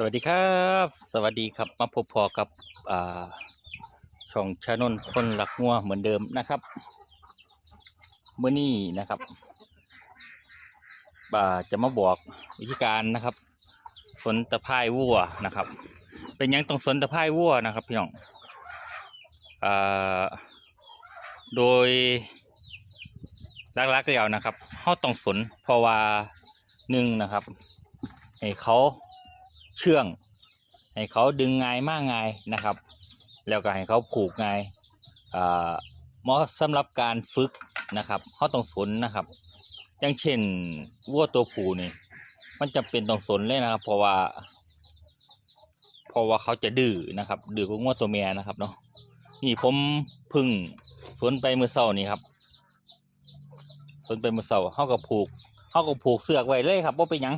สวัสดีครับ สวัสดีครับมาพบพอกับช่องชานนคนหลักงัวเหมือนเดิมนะครับเมื่อนี้นะครับบ่าจะมาบอกวิธีการนะครับ สนตะไคร่วัวนะครับ เป็นยังต้องสนตะไคร่วัวนะครับพี่น้องอโดยลักๆแล้วนะครับเขาต้องสนเพราะว่าหนึ่งนะครับให้เขา เชื่อง ให้เขาดึงงายมากงายนะครับ แล้วก็ให้เขาผูกงายอ่าเหมาะสำหรับการฝึกนะครับเขาต้องสนนะครับ อย่างเช่นวัวตัวผู้นี่มันจะเป็นต้องสนเลยนะครับ เพราะว่า เพราะว่าเขาจะดื้อนะครับ ดื้อกว่างัวตัวเมียนะครับเนาะนี่ผมพึ่งสนไปเมื่อเช้านี่ครับสนไปเมื่อเช้าเขาก็ผูกเขาก็ผูกเสือกไว้เลยครับว่าเป็นยัง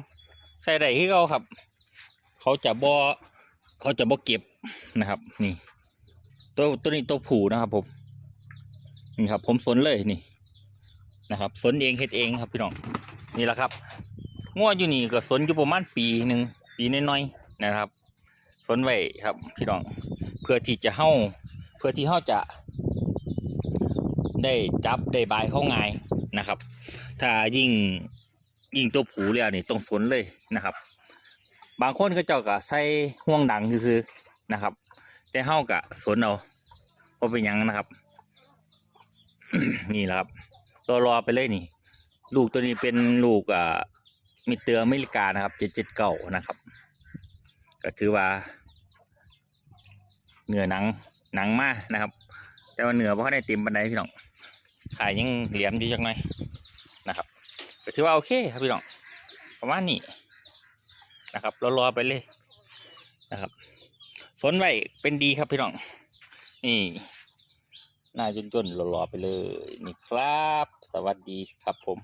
ใส่ได้ที่เขาครับ เขาจะบ่เขาจะบ่เก็บนะครับ นี่ ตัวตัวนี้ตัวผูนะครับผมนี่ครับ ผมสนเลยนี่นะครับสนเองเฮ็ดเองครับพี่น้องนี่แหละครับง้ออยู่นี่ก็สนอยู่ประมาณปีหนึ่งปีน้อยๆนะครับ สนไว้ครับพี่น้อง เพื่อที่จะเฮาเพื่อที่เฮาจะ ได้จับได้บายเข้าง่ายนะครับ ถ้ายิ่งยิงตัวผูแล้วนี่ต้องสนเลยนะครับ บางคนเขาเจ้าก็ใส่ห่วงดังซื้อนะครับ แต่เฮากะสนเอาเพราเป็นยังนะครับ นี่แหละครับรอรอไปเลยนี่ ลูกตัวนี้เป็นลูกอ่ามิเตอร์อเมริกานะครับเจ็ดเจ็ดเก้านะครับ ก็ถือว่าเหนือหนังหนังมากนะครับ แต่ว่าเหนือเพราะได้ต็มบันไดพี่น้องขายยังเหลี่ยมดีจังหน่อยนะครับก็ถือว่าโอเคครับพี่น้องประมาณนี้ นะครับรอๆไปเลยนะครับสนไว้เป็นดีครับพี่น้อง นี่หน้าจนๆรอรอๆไปเลยนี่ครับ สวัสดีครับผม